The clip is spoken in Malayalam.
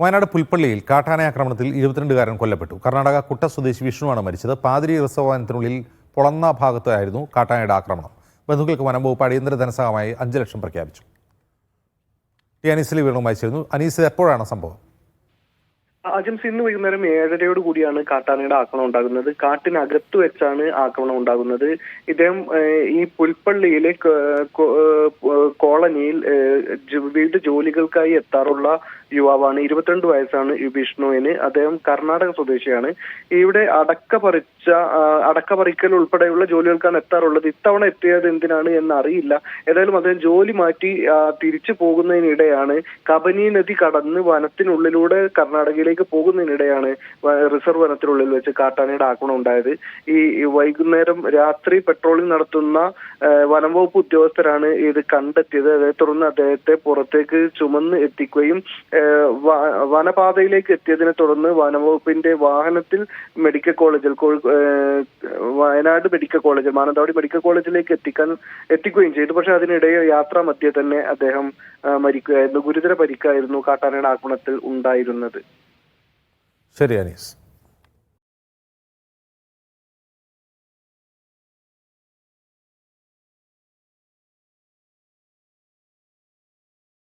വയനാട് പുൽപ്പള്ളിയിൽ കാട്ടാന ആക്രമണത്തിൽ ഇരുപത്തിരണ്ടുകാരൻ കൊല്ലപ്പെട്ടു. കർണാടക കുട്ട സ്വദേശി വിഷ്ണുവാണ് മരിച്ചത്. പാതിരി റിസർവാനത്തിനുള്ളിൽ പൊളന്ന ഭാഗത്തായിരുന്നു കാട്ടാനയുടെ ആക്രമണം. ബന്ധുക്കൾക്ക് വനം വകുപ്പ് അടിയന്തര ധനസഹായമായി അഞ്ച് ലക്ഷം പ്രഖ്യാപിച്ചു. ടി അനീസിലെ വിവരവുമായി ചേരുന്നു. അനീസ് എപ്പോഴാണ് സംഭവം? അജംസ് ഇന്ന് വൈകുന്നേരം ഏഴരയോട് കൂടിയാണ് കാട്ടാനയുടെ ആക്രമണം ഉണ്ടാകുന്നത്. കാട്ടിനകത്ത് വെച്ചാണ് ആക്രമണം ഉണ്ടാകുന്നത്. ഇദ്ദേഹം ഈ പുൽപ്പള്ളിയിലെ കോളനിയിൽ വീട് ജോലികൾക്കായി എത്താറുള്ള യുവാവാണ്. ഇരുപത്തിരണ്ട് വയസ്സാണ് വിഷ്ണുവിന് അദ്ദേഹം കർണാടക സ്വദേശിയാണ്. ഇവിടെ അടക്ക പറിച്ച അടക്ക പറിക്കൽ ഉൾപ്പെടെയുള്ള ജോലികൾക്കാണ് എത്താറുള്ളത്. ഇത്തവണ എത്തിയത് എന്തിനാണ് എന്ന് അറിയില്ല ഏതായാലും അദ്ദേഹം ജോലി മാറ്റി തിരിച്ചു പോകുന്നതിനിടെയാണ് കബനി നദി കടന്ന് വനത്തിനുള്ളിലൂടെ കർണാടകയിലേക്ക് പോകുന്നതിനിടെയാണ് റിസർവ് വനത്തിനുള്ളിൽ വെച്ച് കാട്ടാനയുടെ ആക്രമണം ഉണ്ടായത്. ഈ വൈകുന്നേരം രാത്രി പെട്രോളിംഗ് നടത്തുന്ന വനംവകുപ്പ് വനം വകുപ്പ് ഉദ്യോഗസ്ഥരാണ് ഇത് കണ്ടെത്തിയത്. അതേ തുടർന്ന് അദ്ദേഹത്തെ പുറത്തേക്ക് ചുമന്ന് എത്തിക്കുകയും വനപാതയിലേക്ക് എത്തിയതിനെ തുടർന്ന് വനംവകുപ്പിന്റെ വാഹനത്തിൽ മെഡിക്കൽ കോളേജിൽ Wayanad medical college Mananthavady medical കോളേജിലേക്ക് എത്തിക്കാൻ എത്തിക്കുകയും ചെയ്തു. പക്ഷെ അതിനിടെ യാത്രാ മധ്യേ തന്നെ അദ്ദേഹം മരിക്കുകയായിരുന്നു. ഗുരുതര പരിക്കായിരുന്നു കാട്ടാനയുടെ ആക്രമണത്തിൽ ഉണ്ടായിരുന്നത്. ശരി അനീസ്.